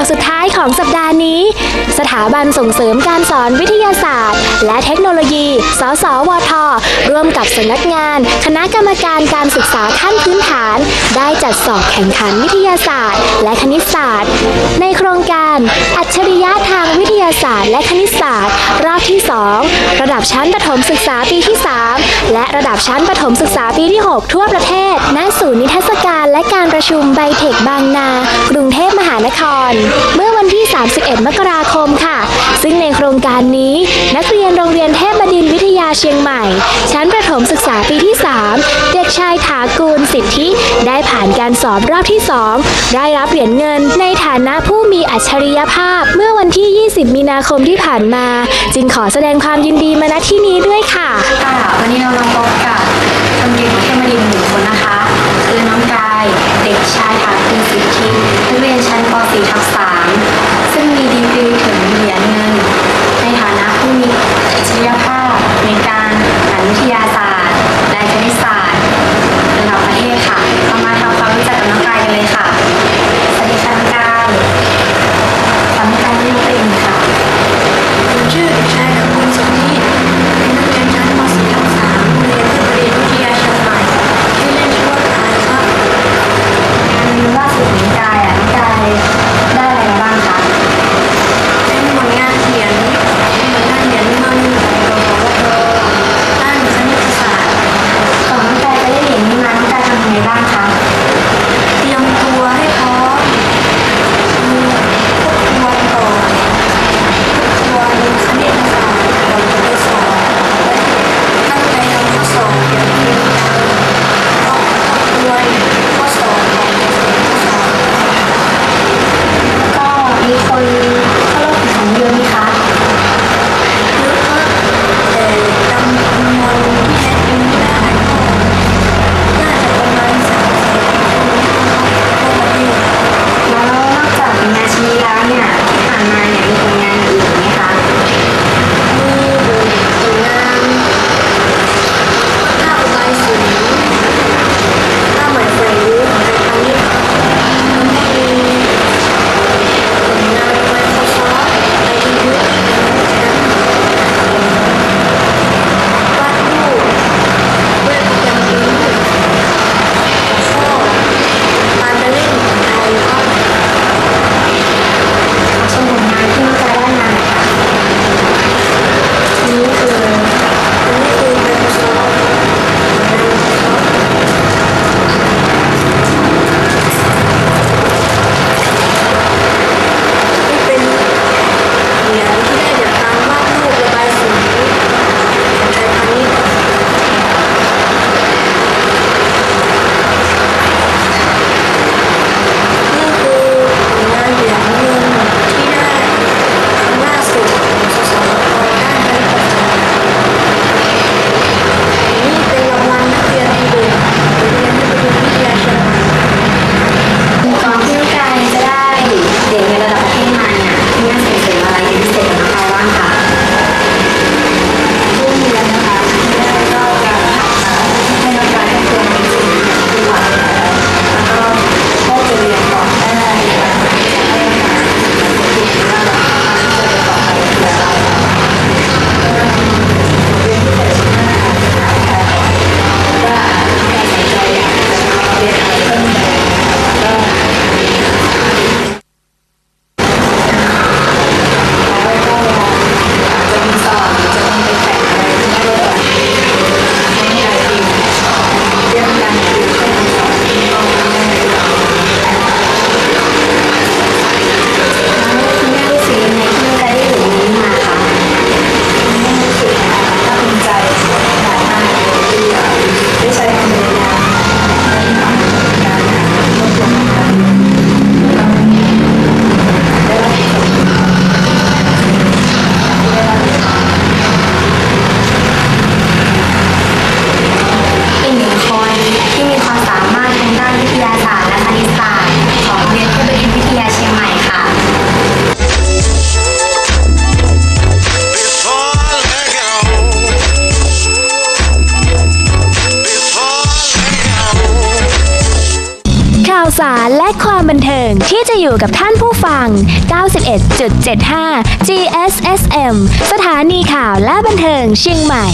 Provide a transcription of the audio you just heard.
าวสุดท้ายของสัปดาห์นี้ สถาบันส่งเสริมการสอนวิทยาศาสตร์ และเทคโนโลยี สสวท ร่วมกับสำนักงาน คณะกรรมการการศึกษาขั้นพื้นฐาน ได้จัดสอบแข่งขันวิทยาศาสตร์ และคณิตศาสตร์ ในโครงการ อัจฉริยะทางวิทยาศาสตร์และคณิตศาสตร์ รอบที่ 2 ระดับชั้นประถมศึกษาปีที่ 3 และระดับชั้นประถมศึกษาปีที่ 6 ทั่วประเทศ ณ ศูนย์นิทรรศการและการประชุมไบเทคบางนา เมื่อวันที่ 31 มกราคมค่ะ ซึ่งในโครงการนี้ นักเรียนโรงเรียนเทพบดินทร์วิทยาเชียงใหม่ ชั้นประถมศึกษาปีที่ 3 เด็กชายถากูลสิทธิได้ผ่านการสอบรอบที่ 2 ได้รับเหรียญเงินในฐานะผู้มีอัจฉริยภาพ เมื่อวันที่ 20 มีนาคมที่ผ่านมา จึงขอแสดงความยินดีมาณที่นี้ด้วยค่ะค่ะวันนี้เรามาพบกับคนเก่งของเทพบดินทร์หนึ่งคนนะคะ คือน้องกายเด็กชายถาคุณสิทธินัก สีทับ3 สารและความบันเทิงที่จะอยู่กับท่านผู้ฟัง 91.75 GSSM สถานีข่าวและบันเทิงเชียงใหม่